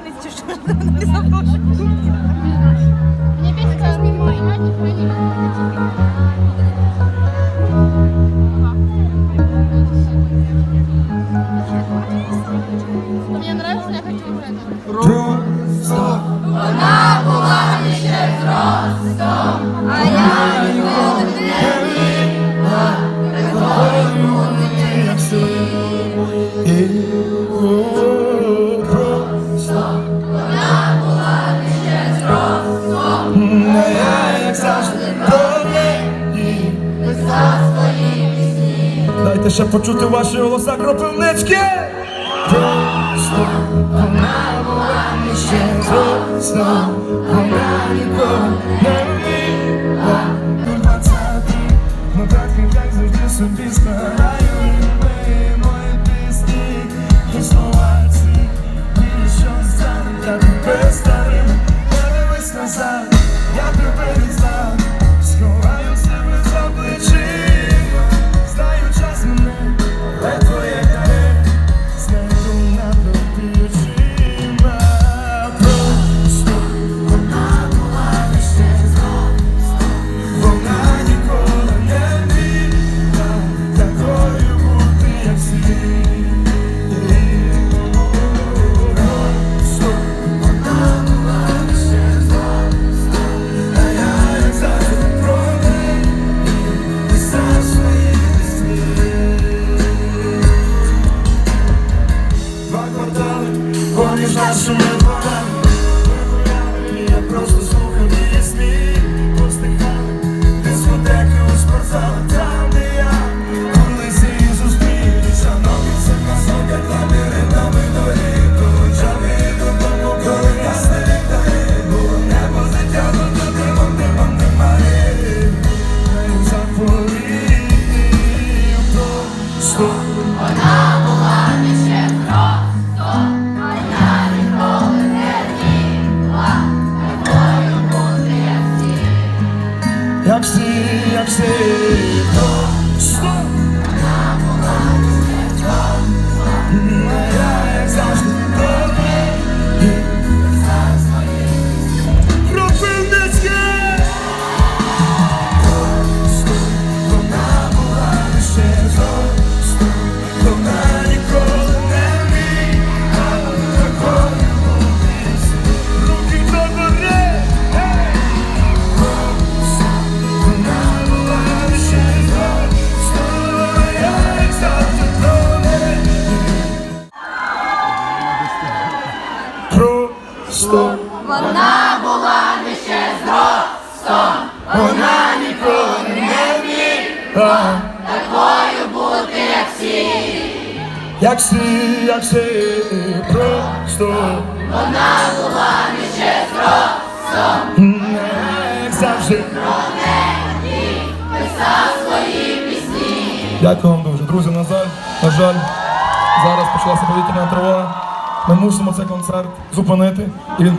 więc cieszę się, że nie zaprosił. Niebieska Дайте ще почути ваші голоса кропивнички. Просто вона була ще зросла, вона ніколи не вміла. У двадцятих нотатках, як завжди собі збираю дворами Я просто як всі, як всі, Просто Вона була лише зростом, вона ніколи не вміла такою бути, як всі. Як всі, як всі, просто Вона була лише зростом, не як завжди. писав свої пісні. Дякую вам дуже. Друзі, на жаль, на жаль, зараз почалася повітряна тривога. Ми мусимо цей концерт зупинити. І він